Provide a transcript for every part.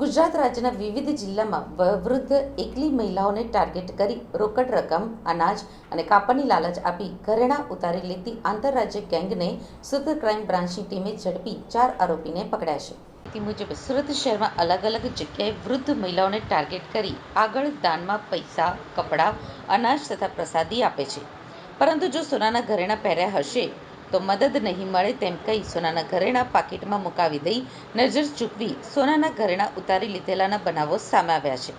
ગુજરાત રાજ્યના વિવિધ જિલ્લામાં વૃદ્ધ એકલી મહિલાઓને ટાર્ગેટ કરી રોકડ રકમ, અનાજ અને કાપડની લાલચ આપી ઘરેણા ઉતારી લેતી આંતરરાજ્ય ગેંગને સુરત ક્રાઇમ બ્રાન્ચની ટીમે ઝડપી ચાર આરોપીને પકડ્યા છે. તે મુજબ સુરત શહેરમાં અલગ અલગ જગ્યાએ વૃદ્ધ મહિલાઓને ટાર્ગેટ કરી આગળ દાનમાં પૈસા, કપડાં, અનાજ તથા પ્રસાદી આપે છે. પરંતુ જો સોનાના ઘરેણાં પહેર્યા હશે તો મદદ નહીં મળે તેમ કહી સોનાના ઘરેણાં પાકીટમાં મુકાવી દઈ નજર ચૂકવી સોનાના ઘરેણાં ઉતારી લીધેલાના બનાવો સામે આવ્યા છે,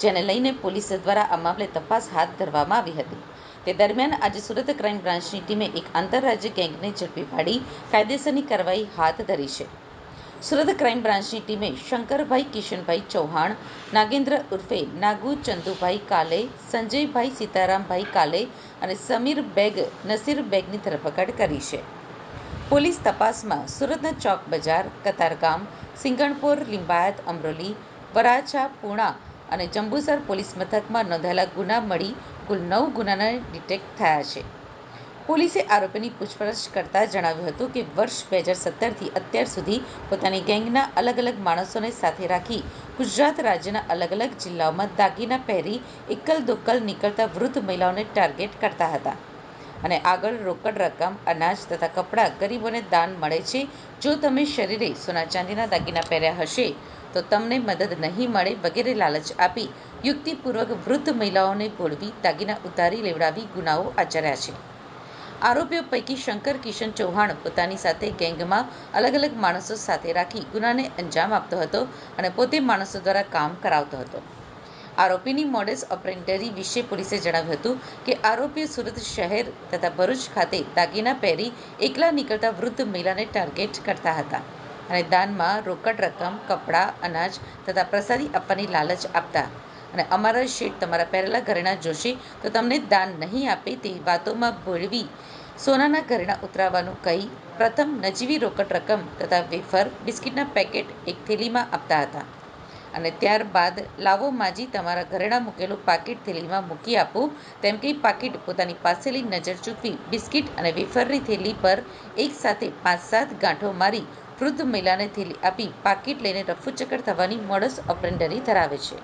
જેને લઈને પોલીસ દ્વારા આ મામલે તપાસ હાથ ધરવામાં આવી હતી. તે દરમિયાન આજે સુરત ક્રાઇમ બ્રાન્ચની ટીમે એક આંતરરાજ્ય ગેંગને ઝડપી પાડી કાયદેસરની કાર્યવાહી હાથ ધરી છે. સુરત ક્રાઇમ બ્રાન્ચની ટીમે શંકરભાઈ કિશનભાઈ ચૌહાણ, નાગેન્દ્ર ઉર્ફે નાગુ ચંદુભાઈ કાલે, સંજયભાઈ સીતારામભાઈ કાલે અને સમીર બેગ, નસીર બેગની ધરપકડ કરી છે. પોલીસ તપાસમાં સુરતના ચોક બજાર, કતારગામ, સિંગણપોર, લિંબાયત, અમરોલી, વરાછા, પૂણા અને જંબુસર પોલીસ મથકમાં નોંધાયેલા ગુના મળી કુલ નવ ગુનાના ડિટેક્ટ થયા છે. પોલીસે આરોપીની પૂછપરછ કરતા જણાવ્યું હતું કે વર્ષ બે હજાર સત્તરથી અત્યાર સુધી પોતાની ગેંગના અલગ અલગ માણસોને સાથે રાખી ગુજરાત રાજ્યના અલગ અલગ જિલ્લાઓમાં દાગીના પહેરી એકલ દોકલ નીકળતા વૃદ્ધ મહિલાઓને ટાર્ગેટ કરતા હતા. અને આગળ રોકડ રકમ, અનાજ તથા કપડાં ગરીબોને દાન મળે છે. જો તમે શરીરે સોના ચાંદીના દાગીના પહેર્યા હશે, તો તમને મદદ નહીં મળે વગેરે લાલચ આપી યુક્તિપૂર્વક વૃદ્ધ મહિલાઓને ભોળવી દાગીના ઉતારી લેવડાવી ગુનાઓ આચર્યા છે. આરોપીઓ પૈકી શંકર કિશન ચૌહાણ પોતાની સાથે ગેંગમાં અલગ અલગ માણસો સાથે રાખી ગુનાને અંજામ આપતો હતો અને પોતે માણસો દ્વારા કામ કરાવતો હતો. આરોપીની મોડેસ ઓપરેન્ટરી વિશે પોલીસે જણાવ્યું હતું કે આરોપીઓ સુરત શહેર તથા ભરૂચ ખાતે દાગીના પહેરી એકલા નીકળતા વૃદ્ધ મહિલાને ટાર્ગેટ કરતા હતા અને દાનમાં રોકડ રકમ, કપડાં, અનાજ તથા પ્રસાદી આપવાની લાલચ આપતા અને અમારા શેઠ તમારા પહેરેલા ઘરેણાં જોશે તો તમને દાન નહીં આપે તેવી વાતોમાં ભોળવી. સોનાના ઘરેણાં ઉતરાવવાનું કહી પ્રથમ નજીવી રોકડ રકમ તથા વેફર, બિસ્કિટના પેકેટ એક થેલીમાં આપતા હતા. અને ત્યારબાદ લાવો માજી તમારા ઘરેણાં મૂકેલું પાકીટ થેલીમાં મૂકી આપું. તેમ કહી પાકીટ પોતાની પાસેલી નજર ચૂકવી બિસ્કિટ અને વેફરની થેલી પર એક સાથે પાંચ સાત ગાંઠો મારી વૃદ્ધ મહિલાને થેલી આપી પાકીટ લઈને રફુચક્કર થવાની મોડસ ઓપરેન્ડરી ધરાવે છે.